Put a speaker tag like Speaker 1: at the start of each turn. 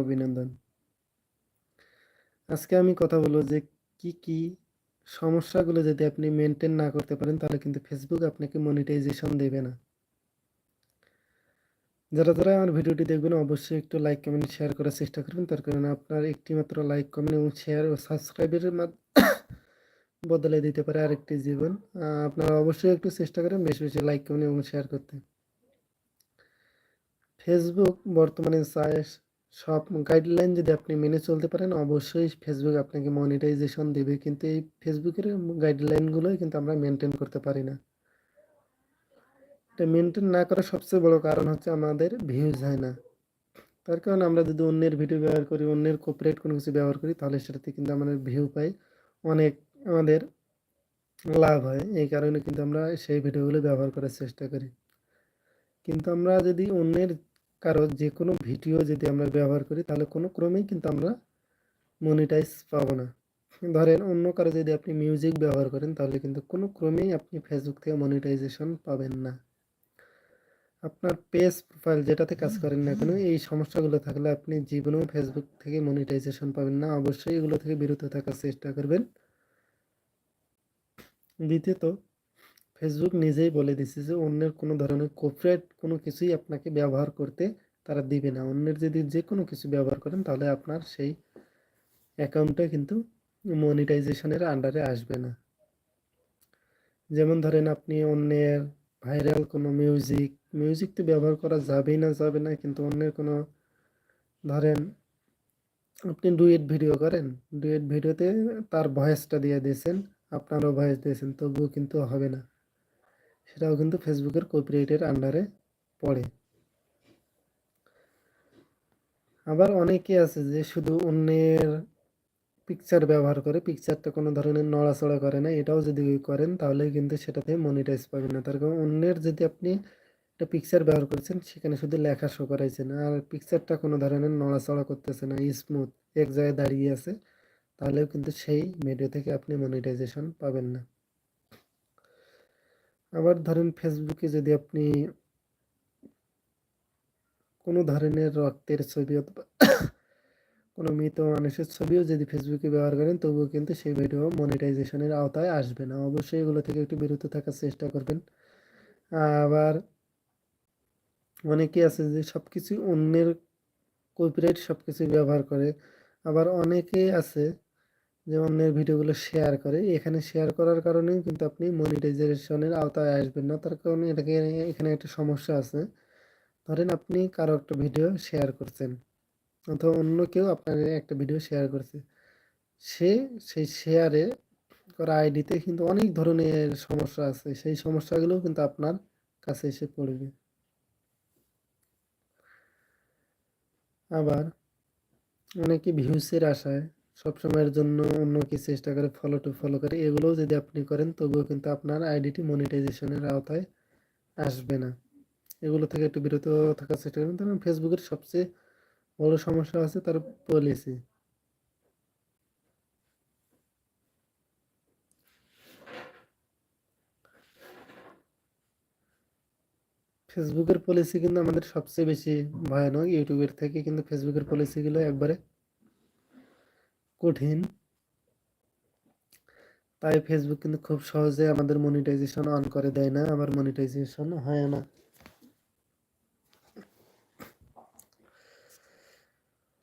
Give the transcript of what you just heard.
Speaker 1: অভিনন্দন। আজকে আমি কথা বলব যে কি কি সমস্যাগুলো যদি আপনি মেনটেন না করতে পারেন, তাহলে কিন্তু ফেসবুক আপনাকে মনিটাইজেশন দেবে না। যারা যারা আমার ভিডিওটি দেখবেন, অবশ্যই একটু লাইক কমেন্ট শেয়ার করার চেষ্টা করবেন। তার কারণে আপনার একটি মাত্র লাইক কমেন্ট এবং শেয়ার ও সাবস্ক্রাইবের বদলে দিতে পারে আরেকটি জীবন। আপনারা অবশ্যই একটু চেষ্টা করেন বেশি বেশি লাইক কমেন্ট এবং শেয়ার করতে। ফেসবুক বর্তমানে চায় সব গাইডলাইন যদি আপনি মেনে চলতে পারেন, অবশ্যই ফেসবুক আপনাকে মনিটাইজেশন দেবে। কিন্তু এই ফেসবুকের গাইডলাইনগুলোই কিন্তু আমরা মেনটেন করতে পারি না। এটা মেনটেন না করার সবচেয়ে বড় কারণ হচ্ছে আমাদের ভিউজ হয় না। তার কারণ আমরা যদি অন্যের ভিডিও ব্যবহার করি, অন্যের কোপারেট কোনো কিছু ব্যবহার করি, তাহলে সেটাতে কিন্তু আমাদের ভিউ পাই অনেক আমাদের লাভ হয়। এই কারণে কিন্তু আমরা সেই ভিডিওগুলো ব্যবহার করার চেষ্টা করি। কিন্তু আমরা যদি অন্যের কারও যে কোনো ভিডিও যদি আমরা ব্যবহার করি, তাহলে কোনো ক্রমেই কিন্তু আমরা মনিটাইজ পাবো না। ধরেন অন্য কারও যদি আপনি মিউজিক ব্যবহার করেন, তাহলে কিন্তু কোনো ক্রমেই আপনি ফেসবুক থেকে মনিটাইজেশন পাবেন না। আপনার পেজ প্রোফাইল যেটাতে কাজ করেন না কেন, এই সমস্যাগুলো থাকলে আপনি জীবনেও ফেসবুক থেকে মনিটাইজেশন পাবেন না। অবশ্যই এগুলো থেকে বিরত থাকার চেষ্টা করবেন। দ্বিতীয়ত ফেসবুক নিজেই বলে দিচ্ছে যে, অন্যের কোনো ধরনের কপিরাইট কোনো কিছুই আপনাকে ব্যবহার করতে তারা দিবে না। অন্যের যদি যে কোনো কিছু ব্যবহার করেন, তাহলে আপনার সেই অ্যাকাউন্টটা কিন্তু মনিটাইজেশনের আন্ডারে আসবে না। যেমন ধরেন আপনি অন্যের ভাইরাল কোনো মিউজিক মিউজিক তো ব্যবহার করা যাবেই না, যাবে না, কিন্তু অন্যের কোনো ধরেন আপনি ডুয়েট ভিডিও করেন ডুয়েট ভিডিওতে তার ভয়েসটা দিয়ে দিয়েছেন, আপনারও ভয়েস দিয়েছেন, তবুও কিন্তু হবে না। সেটাও কিন্তু ফেসবুকের কপিরাইটের আন্ডারে পড়ে। আবার অনেকে আছে যে শুধু অন্যের পিকচার ব্যবহার করে পিকচারটা কোনো ধরনের নড়াচড়া করে না, এটাও যদি করেন তাহলে কিন্তু সেটাতে মনিটাইজ পাবেন না। তার কারণ অন্যের যদি আপনি একটা পিকচার ব্যবহার করছেন, সেখানে শুধু লেখা শো করাইছেন, আর পিকচারটা কোনো ধরনের নড়াচড়া করতেছে না স্মুথ এক জায়গায় দাঁড়িয়ে আছে, তাহলেও কিন্তু সেই ভিডিও থেকে আপনি মনিটাইজেশন পাবেন না। আবার ধরেন ফেসবুকে যদি আপনি কোনো ধরনের রক্তের ছবি অথবা কোনো মৃত মানুষের ছবিও যদি ফেসবুকে ব্যবহার করেন, তবুও কিন্তু সেই ভিডিও মনিটাইজেশনের আওতায় আসবে না। অবশ্যই এগুলো থেকে একটু বিরত থাকার চেষ্টা করবেন। আবার অনেকে আছে যে সব কিছু অন্যের কপিরাইট সব কিছু ব্যবহার করে। আবার অনেকে আছে যে অন্যের ভিডিওগুলো শেয়ার করে। এখানে শেয়ার করার কারণেও কিন্তু আপনি মনিটাইজেশনের আওতায় আসবেন না। তার কারণে এটাকে এখানে একটা সমস্যা আছে। ধরেন আপনি কারও একটা ভিডিও শেয়ার করছেন, অথবা অন্য কেউ আপনার একটা ভিডিও শেয়ার করছে। সে সেই শেয়ারে করা আইডিতে কিন্তু অনেক ধরনের সমস্যা আছে। সেই সমস্যাগুলোও কিন্তু আপনার কাছে এসে পড়বে। আবার অনেকে ভিউসের আশায় সবসময়ের জন্য অন্য কি চেষ্টা করে ফলো টু ফলো করে। এগুলোও যদি আপনি করেন, তবুও কিন্তু আপনার আইডিটি মনিটাইজেশনের আওতায় আসবে না। এগুলো থেকে একটু বিরত থাকার চেষ্টা করবেন। কারণ ফেসবুকের সবচেয়ে বড় সমস্যা আছে তার পলিসি ফেসবুকের পলিসি কিন্তু আমাদের সবচেয়ে বেশি ভয়ানক। ইউটিউবের থেকে কিন্তু ফেসবুকের পলিসিগুলো একবারে কঠিন। তাই ফেসবুক কিন্তু খুব সহজে আমাদের মনিটাইজেশন অন করে দেয় না। আমার মনিটাইজেশন হয় না।